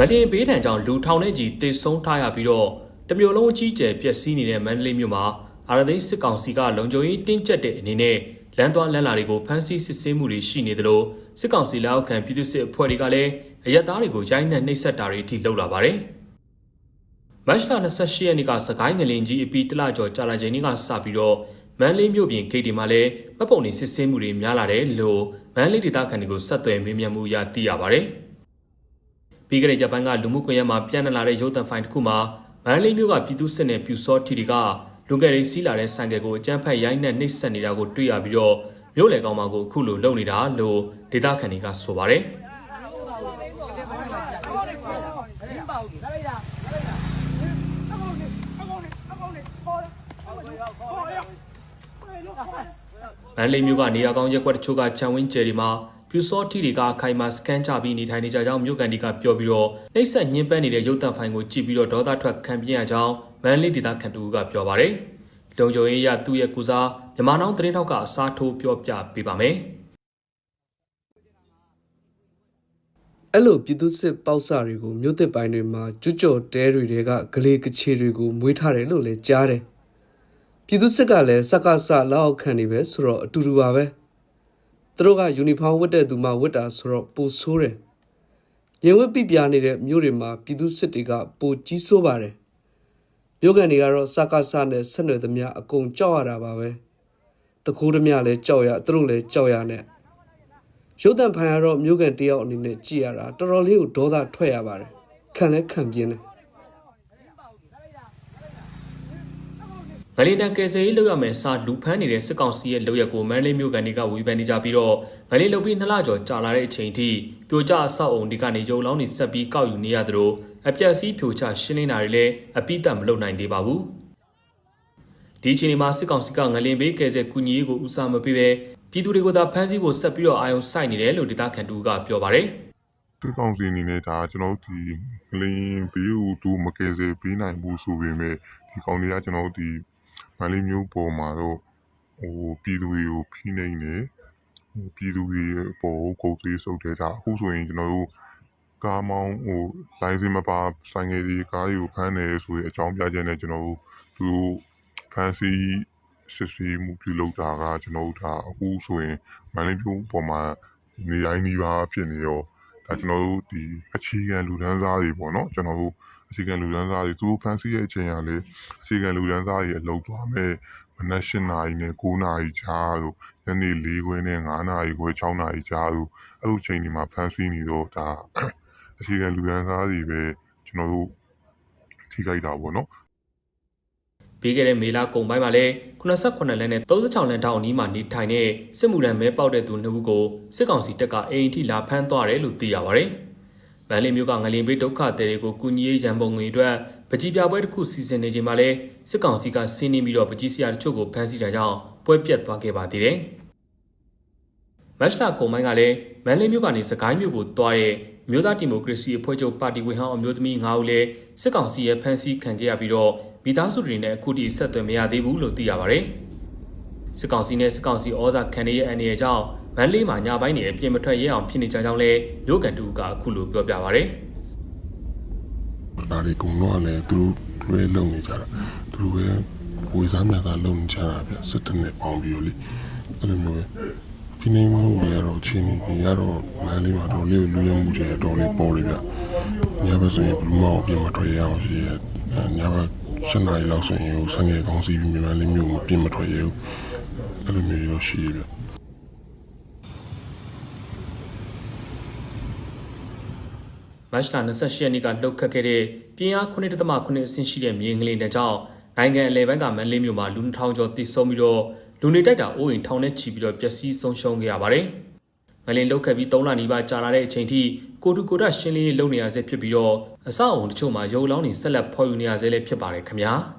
ငလင်ဘေးဒဏ်ကြောင့်လူထောင်နဲ့ကြီးတေဆုံးထားရပြီးတော့တမျိုးလုံးအကြီးကျယ်ပျက်စီးနေတဲ့မန္တလေးမြို့မှာအာရသိန်းစစ်ကောင်စီကလုံခြုံရေးတင်းကျပ်တဲ့အနေနဲ့လမ်းသွားလမ်းလာတွေကိုဖမ်းဆီးစစ်ဆေးမှုတွေရှိနေသလိုစစ်ကောင်စီလက်အောက်ခံပြည်သူ့စစ်အဖွဲ့တွေကလည်းအရက်သားတွေကိုရိုက်နှက်နှိပ်စက်တာတွေအထိလုပ်လာပါတယ်။မတ်လ28ရက်နေ့ကစကိုင်းငလင်ကြီးအပီတလကျော်ကြာလာချိန်ကစပြီးတော့မန္တလေးမြို့ပြင်ဂိတ်တွေမှာလည်းမပုံနေစစ်ဆေးမှုတွေများလာတယ်လို့မန္တလေးဒေသခံတွေကိုဆက်သွယ်မေးမြန်းမှုရသိရပါတယ်။ ပြီးခဲ့တဲ့ဂျပန်ကလူမှုကွန်ရက်မှာပြန့်နှံ့လာတဲ့ရုပ်သံဖိုင်တစ်ခုမှာမန္တလေးမြို့ကပြည်သူစစ်နဲ့ပြူစောထီတွေကလူငယ်တွေစီးလာတဲ့ဆိုင်ကယ်ကိုအကြမ်းဖက်ရိုက်နှက်နှိပ်စက်နေတာကိုတွေ့ရပြီးတော့မြို့လေကောင်မကိုအခုလိုလုပ်နေတာလို့ဒေသခံတွေကဆိုပါတယ်။မန္တလေးမြို့ကနေရာကောင်းရက်ကွက်တချို့ကခြံဝင်းကျယ်တွေမှာ ပြူစောထီတွေကအခိုင်အမာစကန်ချပြီးနေထိုင်နေကြကြောင်းမြို့ကန်တွေကပြောပြီးတော့နှိပ်စက်ညှဉ်းပန်းနေတဲ့ရုပ်သံဖိုင်ကိုကြည့်ပြီးတော့ဒေါသထွက်ခံပြင်းရကြောင်းမန္တလေးဒေသခံတူကပြောပါတယ်။လုံခြုံရေးရသူ့ရဲ့ကူစားမြန်မာနောင်သတင်းထောက်ကအစားထိုးပြောပြပေးပါမယ်။အဲ့လိုပြည်သူစစ်ပေါက်စတွေကိုမြို့သစ်ပိုင်းတွေမှာကျွတ်ကြော်တဲတွေတွေကဂလေကချေတွေကိုမွေးထားတယ်လို့လည်းကြားတယ်ပြည်သူစစ်ကလည်းစက္ကစလက်အောက်ခံနေပဲဆိုတော့အတူတူပါပဲ သူတို့ကယူနီဖောင်းဝတ်တဲ့သူမှဝတ်တာဆိုတော့ပိုဆိုးတယ်ရင်ဝတ်ပြပြနေတဲ့မြို့တွေမှာပြည်သူစစ်တွေကပိုကြီးဆိုးပါတယ်မြို့ကန်တွေကတော့စက္ကစနဲ့ဆက်နွယ်သမျှအကုန်ကြောက်ရတာပါပဲတခိုးသမျှလည်းကြောက်ရသူတို့လည်းကြောက်ရနဲ့ရုပ်တံဖိုင်ကတော့မြို့ကန်တယောက်အနေနဲ့ကြည်ရတာတော်တော်လေးကိုဒေါသထွက်ရပါတယ်ခံလဲခံပြင်းတယ် ငလင်တန်ကယ်ဆယ်ရေးလုပ်ရမယ်စာလူဖမ်းနေတဲ့စစ်ကောင်စီရဲ့လုပ်ရက်ကိုမန္တလေးမြို့ကန်တွေကဝေဖန်နေကြပြီးတော့ငလင်လုပ်ပြီးနှစ်လကျော်ကြာလာတဲ့အချိန်ထိပြိုကျအဆောက်အုံတွေကနေရုံလောင်းနေဆက်ပြီးကောက်ယူနေရသလိုအပြက်စီးဖြိုချရှင်းနေတာတွေလည်းအပိတတ်မလုပ်နိုင်သေးပါဘူးဒီအချိန်မှာစစ်ကောင်စီကငလင်ဘေးကယ်ဆယ်ကူညီရေးကိုဦးစားမပေးဘဲပြည်သူတွေကိုသာဖမ်းဆီးဖို့ဆက်ပြီးတော့အာရုံစိုက်နေတယ်လို့ဒေသခံတူကပြောပါတယ်စစ်ကောင်စီအနေနဲ့ဒါကျွန်တော်တို့ဒီကလင်းဘေးကိုသူမကယ်ဆယ်ပေးနိုင်ဘူးဆိုပေမဲ့ဒီကောင်တွေကကျွန်တော်တို့ဒီ မန္တလေးမျိုးပေါ်မှာတော့ဟိုပြည်သူတွေကိုဖိနှိပ်နေဟိုပြည်သူတွေပေါ်ကိုကုန်သေးစုပ်တယ်ဒါအခုဆိုရင်ကျွန်တော်တို့ကားမောင်းဟိုလိုင်းစင်မပါဆိုင်ငယ်ဒီကားတွေကိုဖမ်းတယ်ဆိုရင်အကြောင်းပြချက်နဲ့ကျွန်တော်တို့သူတို့ဖမ်းဆီးစစ်ဆေးမှုပြုလုပ်တာကကျွန်တော်တို့ဒါအခုဆိုရင်မန္တလေးမျိုးပေါ်မှာနေတိုင်းနေပါဖြစ်နေရောဒါကျွန်တော်တို့ဒီအခြေခံလူဒန်းစားတွေပေါ့နော်ကျွန်တော်တို့ အခြေခံလူဒန်းစားတွေသူတို့ဖန်ဆီးတဲ့အချိန်ကလည်းအခြေခံလူဒန်းစားတွေအလုပ်သွားမဲ့မနက်၈နာရီနဲ့9နာရီကြားတို့ညနေ၄ခွဲနဲ့9နာရီခွဲ6နာရီကြားတို့အဲ့လိုချိန်ဒီမှာဖန်ဆီးနေတော့ဒါအခြေခံလူဒန်းစားတွေပဲကျွန်တော်တို့ထိခိုက်တာပေါ့နော်ပြီးခဲ့တဲ့မေလကုန်ပိုင်းမှာလည်း89လမ်းနဲ့36လမ်းတောင်အနီးမှာနေထိုင်တဲ့စစ်မှုထမ်းမဲပေါက်တဲ့သူနှစ်ဦးကိုစစ်ကောင်စီတပ်ကအိမ်ထိလာဖမ်းသွားတယ်လို့သိရပါဗျ။ မန္တလေးမြို့ကငလင်ဘေးဒုက္ခသည်တွေကိုကူညီရေးရန်ပုံငွေအတွက်ပကြီးပြပွဲတစ်ခုစီစဉ်နေချိန်မှာလည်းစစ်ကောင်စီကဆင်းနှင်းပြီးတော့ပကြီးစရာတချို့ကိုဖမ်းဆီးတာကြောင့်ပွဲပြတ်သွားခဲ့ပါသေးတယ်။မတ်လကုန်ပိုင်းကလည်းမန္တလေးမြို့ကနေစကိုင်းမြို့ကိုတွားတဲ့မြို့သားဒီမိုကရေစီအဖွဲ့ချုပ်ပါတီဝင်ဟောင်းအမျိုးသမီး9ဦးလည်းစစ်ကောင်စီရဲ့ဖမ်းဆီးခံခဲ့ရပြီးတော့မိသားစုတွေနဲ့အခုထိဆက်သွယ်မရသေးဘူးလို့သိရပါဗျ။စစ်ကောင်စီနဲ့စစ်ကောင်စီဩဇာခံရရဲ့အနေအကြောင်း မန္တလေးမှာညပိုင်းနေအပြင်မထွက်ရဲအောင်ဖြစ်နေကြကြောင်းလဲမြို့ကန်တူကအခုလိုပြောပြပါဗျ။ဒါတွေအကုန်လုံးကလည်းသူတို့လွဲလုံနေကြတာသူတို့ပဲဝေစားမြတ်သားလုံနေကြတာဗျစစ်တပ်နဲ့ပေါင်းပြီးတော့လေအဲ့လိုမျိုးပဲဒီနေ့မျိုးတွေကတော့ချင်းနေရတော့မန်းလေးမှာတော့လေးလူရမှုတွေတော့လေးပေါ်နေဗျညဘက်ဆိုရင်ဘလူးမောင်ပြင်မထွက်ရအောင်ရှိရညဘက်7နာရီလောက်ဆိုရင်ဟိုဆငယ်ကောင်းစီပြီးမြန်မာလေးမျိုးမပြင်မထွက်ရဘူးအဲ့လိုမျိုးတော့ရှိရဗျ မတ်လ28ရက်နေ့ကလှုပ်ခတ်ခဲ့တဲ့ပြင်းအား9.9အဆင့်ရှိတဲ့မြေငလင်တဲ့ကြောင့်နိုင်ငံအလဲပိုင်းကမန္တလေးမြို့မှာလူ2000ကျော်တိစုံပြီးတော့လူနေတိုက်တာအိုးအိမ်ထောင်နဲ့ချီပြီးတော့ပျက်စီးဆုံးရှုံးခဲ့ရပါတယ်။ငလင်လှုပ်ခတ်ပြီး3လနီးပါးကြာလာတဲ့အချိန်ထိကိုတူကိုဒရှင်းလင်းရေးလုပ်နေရဆဲဖြစ်ပြီးတော့အဆောက်အုံတချို့မှာရုံလောင်းနေဆက်လက်ဖော်ယူနေရဆဲလည်းဖြစ်ပါတယ်ခင်ဗျာ။